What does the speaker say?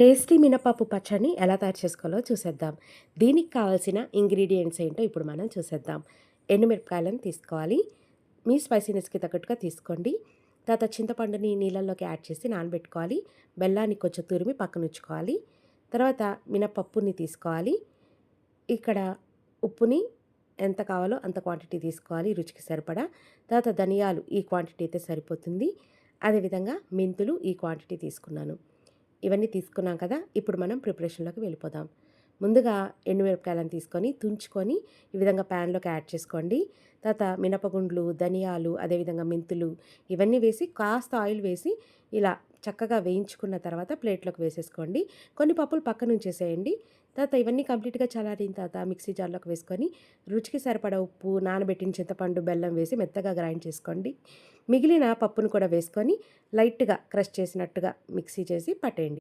Tasty మినపప్పు పచ్చడిని ఎలా తయారు చేసుకోవాలో చూసేద్దాం. దీనికి కావాల్సిన ఇంగ్రీడియంట్స్ ఏంటో ఇప్పుడు మనం చూసేద్దాం. ఎండుమిరపకాయలను తీసుకోవాలి. మీ స్పైసీనెస్కి తగ్గట్టుగా తీసుకోండి. తర్వాత చింతపండుని నీళ్ళల్లోకి యాడ్ చేసి నానబెట్టుకోవాలి. బెల్లాన్ని కొంచెం తురిమి పక్కన ఉంచుకోవాలి. తర్వాత మినపప్పుని తీసుకోవాలి. ఇక్కడ ఉప్పుని ఎంత కావాలో అంత క్వాంటిటీ తీసుకోవాలి రుచికి సరిపడా. తర్వాత ధనియాలు ఈ క్వాంటిటీ అయితే సరిపోతుంది. అదేవిధంగా మెంతులు ఈ క్వాంటిటీ తీసుకున్నాను. ఇవన్నీ తీసుకున్నాం కదా ఇప్పుడు మనం ప్రిపరేషన్లోకి వెళ్ళిపోదాం. ముందుగా ఎండుమిరపకాయలను తీసుకొని తుంచుకొని ఈ విధంగా ప్యాన్లోకి యాడ్ చేసుకోండి. తర్వాత మినపగుండ్లు ధనియాలు అదేవిధంగా మెంతులు ఇవన్నీ వేసి కాస్త ఆయిల్ వేసి ఇలా చక్కగా వేయించుకున్న తర్వాత ప్లేట్లోకి వేసేసుకోండి. కొన్ని పప్పులు పక్కన ఉంచేసేయండి. తర్వాత ఇవన్నీ కంప్లీట్గా చల్లారిన తర్వాత మిక్సీ జార్లోకి వేసుకొని రుచికి సరిపడా ఉప్పు నానబెట్టిన చింతపండు బెల్లం వేసి మెత్తగా గ్రైండ్ చేసుకోండి. మిగిలిన పప్పును కూడా వేసుకొని లైట్గా క్రష్ చేసినట్టుగా మిక్సీ చేసి పట్టేయండి.